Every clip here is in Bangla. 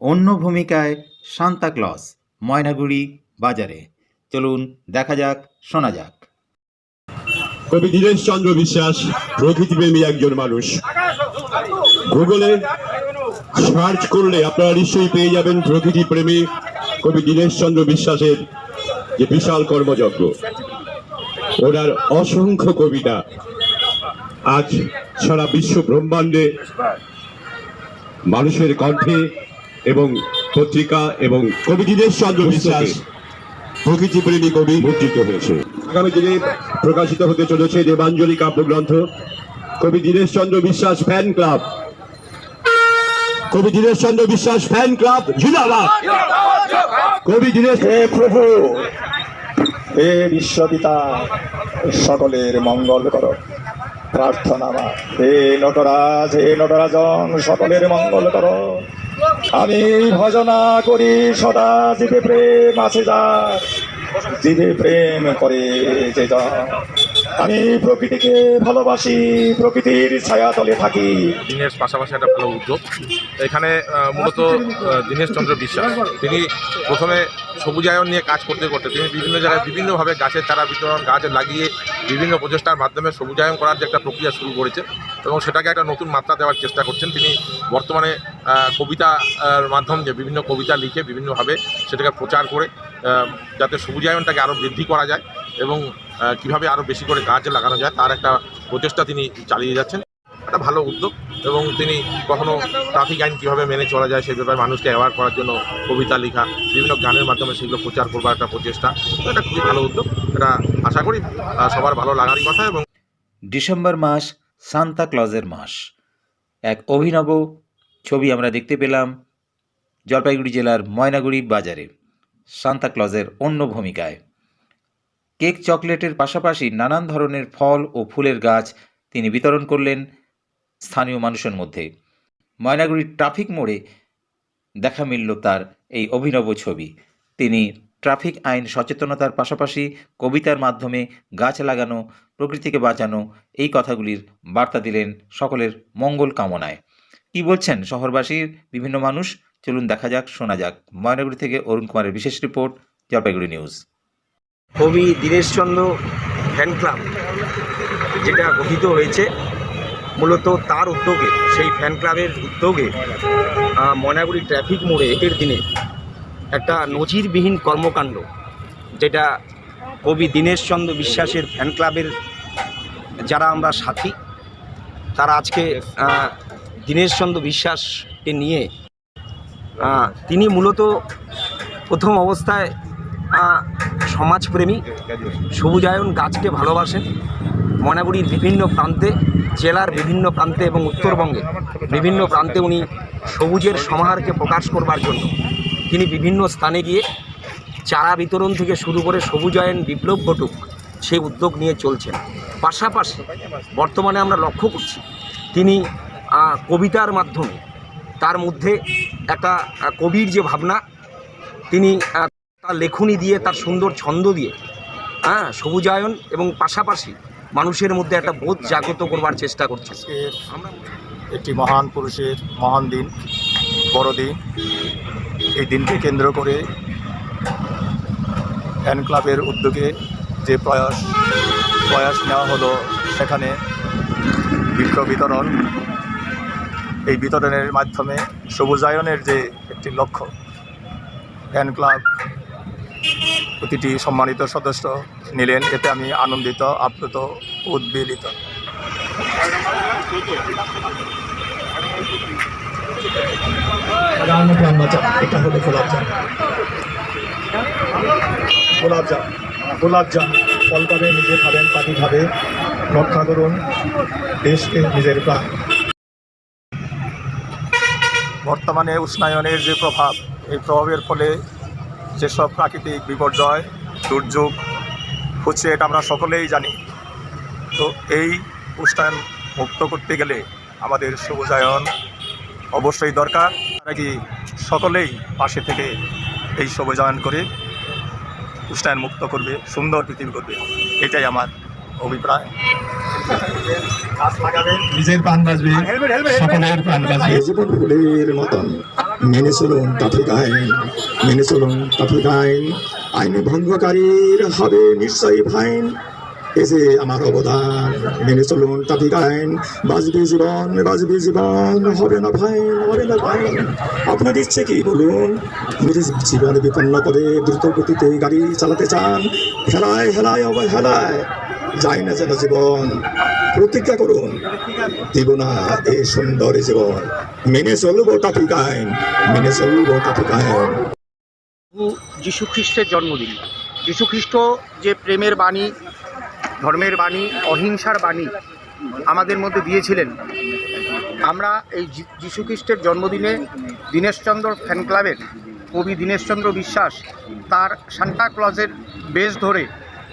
অন্য ভূমিকায় সান্তাক্লজ ময়নাগুড়ি বাজারে। চলুন দেখা যাক, শোনা যাক। কবি দীনেশ চন্দ্র বিশ্বাস প্রকৃতিপ্রেমী একজন মানুষ। গুগলে সার্চ করলে আপনারা নিশ্চয়ই পেয়ে যাবেন প্রকৃতি প্রেমী কবি দীনেশ চন্দ্র বিশ্বাসের যে বিশাল কর্মযজ্ঞ। ওনার অসংখ্য কবিতা আজ সারা বিশ্ব ব্রহ্মাণ্ডে মানুষের কণ্ঠে এবং পত্রিকা এবং কবি দীনেশ চন্দ্র বিশ্বাস প্রকৃতিপ্রেমী কবি মুদ্রিত হয়েছে। আগামী দিনে প্রকাশিত হতে চলেছে দেবাঞ্জলি কাব্যগ্রন্থ কবি দীনেশ চন্দ্র বিশ্বাস ফ্যান ক্লাব। কবি দীনেশ চন্দ্র বিশ্বাস ফ্যান ক্লাব জিন্দাবাদ। কবি দীনেশ হে প্রভু হে বিশ্বপিতা সকলের মঙ্গল কর। প্রার্থনা হে নটরাজ হে নটরাজন সকলের মঙ্গল কর। আমি ভজনা করি সদা জীবে প্রেম আছে যা। জীবে প্রেম করে যে জন। আমি প্রকৃতিকে ভালোবাসি প্রকৃতির ছায়া তলে থাকি। দিনের পাশাপাশি একটা ভালো উদ্যোগ। এখানে মূলত আহ, দীনেশ চন্দ্র বিশ্বাস। তিনি প্রথমে সবুজায়ন নিয়ে কাজ করতে করতে তিনি বিভিন্ন জায়গায় বিভিন্নভাবে গাছের চারা বিতরণ গাছ লাগিয়ে বিভিন্ন প্রচেষ্টার মাধ্যমে সবুজায়ন করার যে একটা প্রক্রিয়া শুরু করেছে এবং সেটাকে একটা নতুন মাত্রা দেওয়ার চেষ্টা করছেন। তিনি বর্তমানে আহ, কবিতা মাধ্যম যে বিভিন্ন কবিতা লিখে বিভিন্নভাবে সেটাকে প্রচার করে যাতে সবুজায়নটাকে আরও বৃদ্ধি করা যায় এবং কীভাবে আরও বেশি করে গাছ লাগানো যায় তার একটা প্রচেষ্টা তিনি চালিয়ে যাচ্ছেন। একটা ভালো উদ্যোগ এবং তিনি কখনো ট্রাফিক আইন কীভাবে মেনে চলা যায় সেই ব্যাপারে মানুষকে অ্যাওয়ার করার জন্য কবিতা লেখা বিভিন্ন গানের মাধ্যমে সেগুলো প্রচার করবার একটা প্রচেষ্টা এটা খুবই ভালো উদ্যোগ। এটা আশা করি সবার ভালো লাগারই কথা এবং ডিসেম্বর মাস সান্তা ক্লজের মাস। এক অভিনব ছবি আমরা দেখতে পেলাম জলপাইগুড়ি জেলার ময়নাগুড়ি বাজারে, সান্তা ক্লজের অন্য ভূমিকায়। কেক চকলেটের পাশাপাশি নানান ধরনের ফল ও ফুলের গাছ তিনি বিতরণ করলেন স্থানীয় মানুষের মধ্যে। ময়নাগুড়ির ট্রাফিক মোড়ে দেখা মিলল তার এই অভিনব ছবি। তিনি ট্রাফিক আইন সচেতনতার পাশাপাশি কবিতার মাধ্যমে গাছ লাগানো, প্রকৃতিকে বাঁচানো এই কথাগুলির বার্তা দিলেন সকলের মঙ্গল কামনায়। কি বলছেন শহরবাসীর? বিভিন্ন মানুষ? চলুন দেখা যাক, শোনা যাক। ময়নাগুড়ি থেকে অরুণ কুমারের বিশেষ রিপোর্ট, জলপাইগুড়ি নিউজ। কবি দীনেশচন্দ্র ফ্যান ক্লাব, যেটা গঠিত হয়েছে মূলত তার উদ্যোগে, সেই ফ্যান ক্লাবের উদ্যোগে ময়নাগুড়ি ট্রাফিক মোড়ে এর দিনে একটা নজিরবিহীন কর্মকাণ্ড যেটা কবি দীনেশচন্দ্র বিশ্বাসের ফ্যান ক্লাবের যারা আমরা সাথী তারা আজকে দীনেশচন্দ্র বিশ্বাসকে নিয়ে তিনি মূলত প্রথম অবস্থায় সমাজপ্রেমী সবুজায়ন গাছকে ভালোবাসেন। ময়নাগুড়ির বিভিন্ন প্রান্তে জেলার বিভিন্ন প্রান্তে এবং উত্তরবঙ্গে বিভিন্ন প্রান্তে উনি সবুজের সমাহারকে প্রকাশ করবার জন্য তিনি বিভিন্ন স্থানে গিয়ে চারা বিতরণ থেকে শুরু করে সবুজায়ন বিপ্লব ঘটুক সেই উদ্যোগ নিয়ে চলছেন। পাশাপাশি বর্তমানে আমরা লক্ষ্য করছি, তিনি কবিতার মাধ্যমে তার মধ্যে একটা কবির যে ভাবনা, তিনি তার লেখনী দিয়ে, তার সুন্দর ছন্দ দিয়ে হ্যাঁ সবুজায়ন এবং পাশাপাশি মানুষের মধ্যে একটা বোধ জাগ্রত করবার চেষ্টা করছে একটি মহান পুরুষের মহান দিন, বড়দিন। এই দিনকে কেন্দ্র করে ফ্যান ক্লাবের উদ্যোগে যে প্রয়াস প্রয়াস নেওয়া হলো, সেখানে বৃক্ষ বিতরণ, এই বিতরণের মাধ্যমে সবুজায়নের যে একটি লক্ষ্য ফ্যান ক্লাব প্রতিটি সম্মানিত সদস্য নিলেন, এতে আমি আনন্দিত, আপ্লুত, উদ্বেলিত। রান্না চাপ এটা হলো গোলাপ জাম গোলাপ জাম গোলাপ জাম ফল পাবে নিজে খাবেন পাতি খাবে, রক্ষা করুন, দেশকে নিজের প্রাণ। বর্তমানে উষ্ণায়নের যে প্রভাব, এই প্রভাবের ফলে যেসব প্রাকৃতিক বিপর্যয়, দুর্যোগ, হচ্ছে এটা আমরা সকলেই জানি। তো এই উষ্ণায়ন মুক্ত করতে গেলে আমাদের সবুজায়ন অবশ্যই দরকার। নাকি সকলেই পাশে থেকে এই সবুজায়ন করে উষ্ণায়ন মুক্ত করবে সুন্দর পৃথিবী করবে? এটাই আমার অভিপ্রায়। নিজের প্রাণ বাঁচবে সকলের প্রাণ বাঁচবে। জীবন ফুলের মতন মেনে চলুন ট্রাফিক আইন মেনে চলুন ট্রাফিক আইন আইন ভঙ্গকারীর হবে নিশ্চয়ই ফাইন। যে আমার অবদান। মেনে চলুন ট্রাফিক আইন বাজবে জীবন বাজবে জীবন। হবে না ফাইন হবে না ফাইন আপনার ইচ্ছে কি বলুন? নিজের জীবন বিপন্ন করে দ্রুত গতিতে গাড়ি চালাতে চান, হেলায় হেলায় অবহেলায় যায় না যেন জীবন। প্রতিজ্ঞা করুন, দিব না এই সুন্দর জীবন। মেনে চলবো ট্রাফিক আইন মেনে চলবো ট্রাফিক আইন যীশু খ্রিস্টের জন্মদিন। যীশু খ্রিস্ট যে প্রেমের বাণী ধর্মের বাণী, অহিংসার বাণী আমাদের মধ্যে দিয়েছিলেন। আমরা এই যি- যীশু খ্রিস্টের জন্মদিনে দীনেশচন্দ্র ফ্যান ক্লাবের কবি দীনেশচন্দ্র বিশ্বাস তার সান্টা ক্লজের বেশ ধরে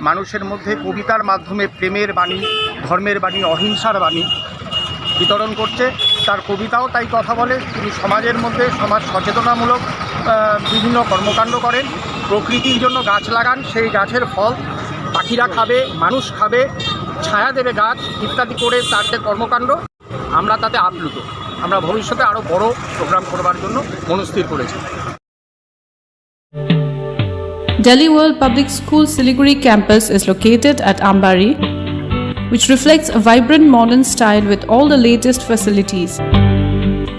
মানুষের মধ্যে কবিতার মাধ্যমে প্রেমের বাণী, ধর্মের বাণী, অহিংসার বাণী বিতরণ করছে। তার কবিতাও তাই কথা বলে। তিনি সমাজের মধ্যে সমাজ সচেতনামূলক বিভিন্ন কর্মকাণ্ড করেন। প্রকৃতির জন্য গাছ লাগান। সেই গাছের ফল পাখিরা খাবে মানুষ খাবে ছায়া দেবে গাছ ইত্যাদি করে তার যে কর্মকাণ্ড আমরা তাতে আপ্লুত আমরা ভবিষ্যতে আরও বড় প্রোগ্রাম করবার জন্য মনস্থির করেছি Delhi World Public School Siliguri campus is located at Ambari, which reflects a vibrant modern style with all the latest facilities.